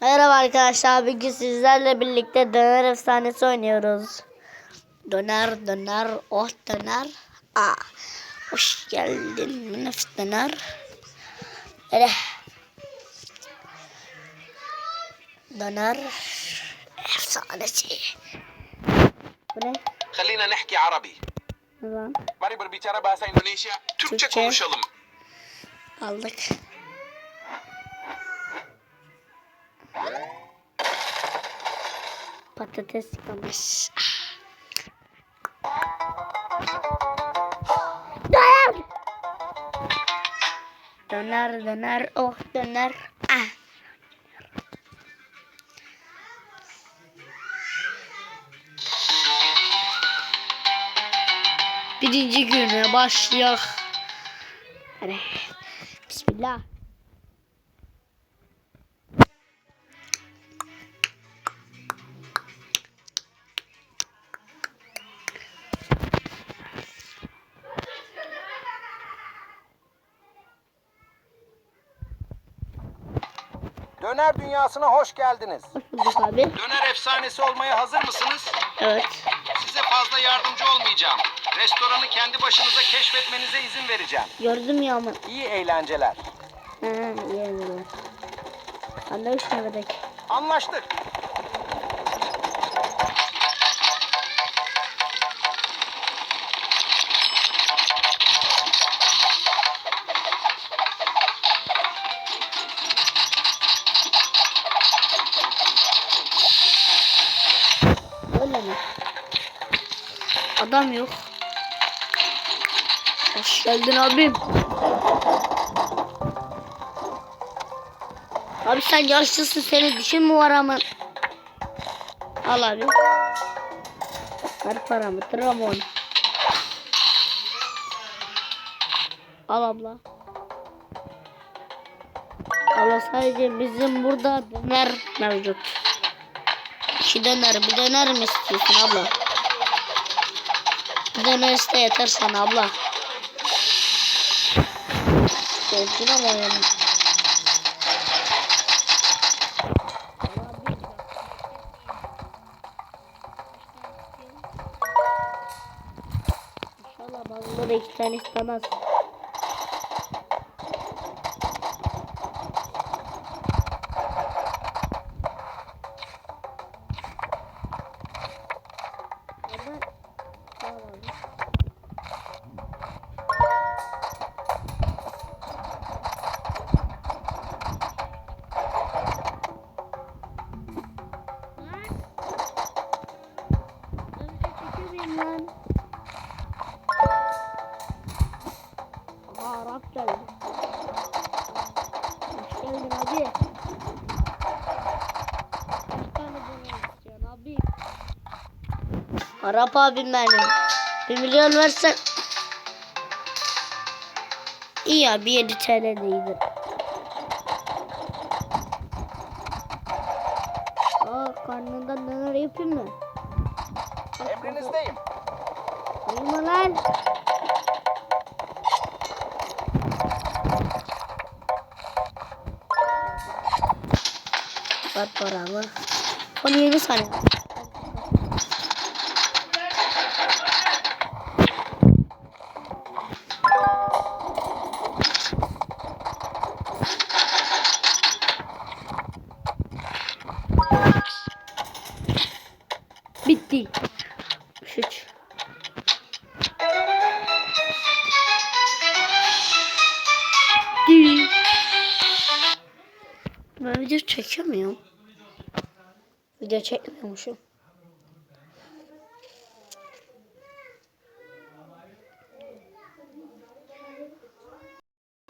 Merhaba arkadaşlar. Bugün sizlerle birlikte döner efsanesi oynuyoruz. Döner döner oh döner. Aa, hoş geldin nefis döner. Öyle. Döner efsanesi. Bu ne? خلينا نحكي عربي Ne lan? Mari berbicara bahasa Indonesia Türkçe Türkçe. konuşalım Aldık. Patates yıkamış. Döner. Döner döner oh döner. Ah. Birinci güne başlıyor. Hadi. Bismillah. Döner dünyasına hoş geldiniz. Hoş bulduk abi. Döner efsanesi olmaya hazır mısınız? Evet. Size fazla yardımcı olmayacağım. Restoranı kendi başınıza keşfetmenize izin vereceğim. Gördüm ya ama. İyi eğlenceler. Ha, iyi ne demek? Anlaştık. Adam yok. Hoş geldin abim. Abi sen yaşlısın senin dişin mi var ama? Al abi. Ver paramı Tramon. Al abla. Abla sadece bizim burada döner mevcut. İki döner, bir döner mi istiyorsun abla? Döner iste yeter sana abla. Sevgin yani. İnşallah bazıları iki tane istemez. Arap abim benim. Bir milyon versen. İyi ya bir 7 TL de iyidir. Aa karnından döner yapayım mı? Emrinizdeyim. Uyuma lan. Ver paramı. Son 20 saniye. Video çekemiyorum. Video çekmiyormuşum.